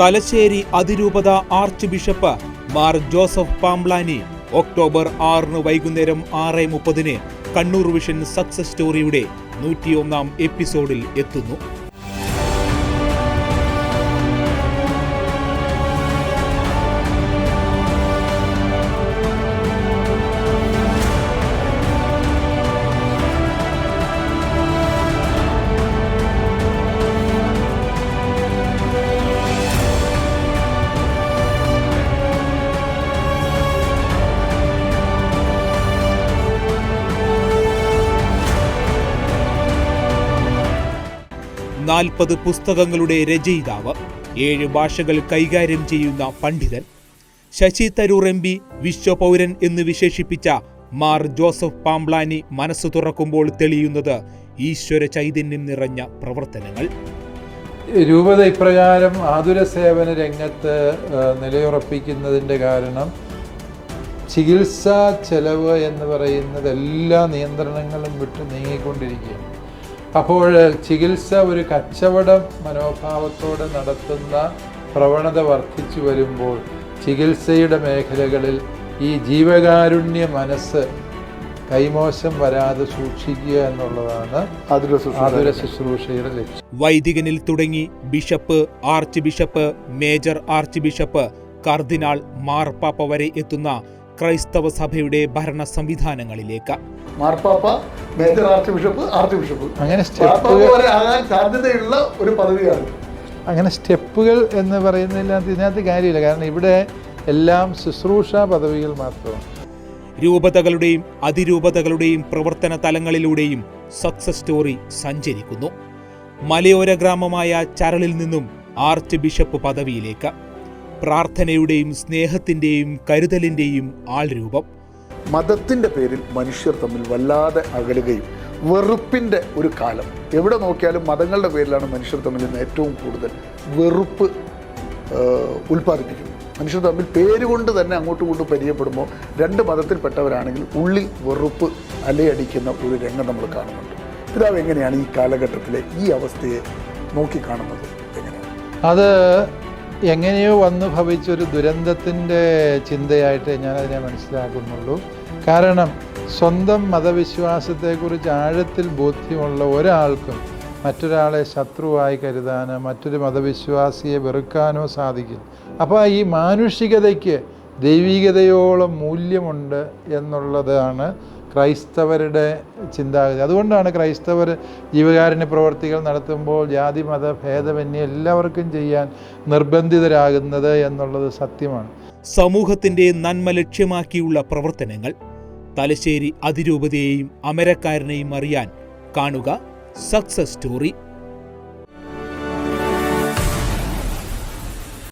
തലശ്ശേരി അതിരൂപത arch bishop Mar Joseph Pamplany October ആറിന് വൈകുന്നേരം ആറ് മുപ്പതിന് കണ്ണൂർ വിഷൻ സക്സസ് സ്റ്റോറിയുടെ നൂറ്റിയൊന്നാം എപ്പിസോഡിൽ എത്തുന്നു. നാൽപ്പത് പുസ്തകങ്ങളുടെ രചയിതാവ് ഏഴ് ഭാഷകൾ കൈകാര്യം ചെയ്യുന്ന പണ്ഡിതൻ ശശി തരൂർ എം പി വിശ്വപൗരൻ എന്ന് വിശേഷിപ്പിച്ച മാർ ജോസഫ് പാംബ്ലാനി മനസ്സ് തുറക്കുമ്പോൾ തെളിയുന്നത് ഈശ്വര ചൈതന്യം നിറഞ്ഞ പ്രവർത്തനങ്ങൾ. രൂപത ഇപ്രകാരം ആതുര സേവന രംഗത്ത് നിലയുറപ്പിക്കുന്നതിന്റെ കാരണം ചികിത്സാ ചെലവ് എന്ന് പറയുന്നത് എല്ലാ നിയന്ത്രണങ്ങളും വിട്ട് നീങ്ങിക്കൊണ്ടിരിക്കുകയാണ്. അപ്പോൾ ചികിത്സ ഒരു കച്ചവട മനോഭാവത്തോടെ നടത്തുന്ന പ്രവണത വർദ്ധിച്ചു വരുമ്പോൾ ചികിത്സയുടെ മേഖലകളിൽ ഈ ജീവകാരുണ്യ മനസ്സ് കൈമോശം വരാതെ സൂക്ഷിക്കുക എന്നുള്ളതാണ് ആതുര ശുശ്രൂഷ ശുശ്രൂഷയുടെ ലക്ഷ്യം. വൈദികനിൽ തുടങ്ങി bishop archbishop major archbishop കർദിനാൾ മാർപ്പാപ്പ വരെ എത്തുന്ന ക്രൈസ്തവ സഭയുടെ ഭരണ സംവിധാനങ്ങളിലേക്ക്. മാർപ്പാപ്പ major archbishop archbishop. അങ്ങനെ സ്റ്റെപ്പുകൾ വരെ ആകാൻ സാധ്യതയുള്ള ഒരു പദവിയാണ്. അങ്ങനെ സ്റ്റെപ്പുകൾ എന്ന് പറയുന്നതിനകത്ത് ഇതിനകത്ത് കാര്യമില്ല. കാരണം ഇവിടെ എല്ലാം ശുശ്രൂഷ പദവികൾ മാത്രമാണ് രൂപതകളുടെയും അതിരൂപതകളുടെയും പ്രവർത്തന തലങ്ങളിലൂടെയും സക്സസ് സ്റ്റോറി സഞ്ചരിക്കുന്നു. മലയോര ഗ്രാമമായ ചരളിൽ നിന്നും ആർച്ച് ബിഷപ്പ് പദവിയിലേക്ക്. പ്രാർത്ഥനയുടെയും സ്നേഹത്തിന്റെയും കരുതലിന്റെയും ആൾ ആൾരൂപം. മതത്തിന്റെ പേരിൽ മനുഷ്യർ തമ്മിൽ വല്ലാതെ അകലുകയും വെറുപ്പിന്റെ ഒരു കാലം. എവിടെ നോക്കിയാലും മതങ്ങളുടെ പേരിലാണ് മനുഷ്യർ തമ്മിൽ ഇന്ന് ഏറ്റവും കൂടുതൽ വെറുപ്പ് ഉൽപ്പാദിപ്പിക്കുന്നത്. മനുഷ്യർ തമ്മിൽ പേരുകൊണ്ട് തന്നെ അങ്ങോട്ടും ഇങ്ങോട്ടും പരിചയപ്പെടുമ്പോൾ രണ്ട് മതത്തിൽപ്പെട്ടവരാണെങ്കിൽ ഉള്ളിൽ വെറുപ്പ് അലയടിക്കുന്ന ഒരു രംഗം നമ്മൾ കാണുന്നുണ്ട്. പിതാവ് എങ്ങനെയാണ് ഈ കാലഘട്ടത്തിലെ ഈ അവസ്ഥയെ നോക്കിക്കാണുന്നത്? എങ്ങനെയാണ്? അത് എങ്ങനെയോ വന്നു ഭവിച്ചൊരു ദുരന്തത്തിന്റെ ചിന്തയായിട്ട് ഞാനതിനെ മനസ്സിലാക്കുന്നുള്ളൂ. കാരണം സ്വന്തം മതവിശ്വാസത്തെക്കുറിച്ച് ആഴത്തിൽ ബോധ്യമുള്ള ഒരാൾക്കും മറ്റൊരാളെ ശത്രുവായി കരുതാനോ മറ്റൊരു മതവിശ്വാസിയെ വെറുക്കാനോ സാധിക്കില്ല. അപ്പോൾ ഈ മാനുഷികതയ്ക്ക് ദൈവികതയോളം മൂല്യമുണ്ട് എന്നുള്ളതാണ് ക്രൈസ്തവരുടെ ചിന്താഗതി. അതുകൊണ്ടാണ് ക്രൈസ്തവർ ജീവകാരുണ്യ പ്രവർത്തികൾ നടത്തുമ്പോൾ ജാതി മത ഭേദമന്യേ എല്ലാവർക്കും ചെയ്യാൻ നിർബന്ധിതരാകുന്നത് എന്നുള്ളത് സത്യമാണ്. സമൂഹത്തിന്റെ നന്മ ലക്ഷ്യമാക്കിയുള്ള പ്രവർത്തനങ്ങൾ തലശ്ശേരി അതിരൂപതയെയും അമരക്കാരനെയും അറിയാൻ കാണുക. Success story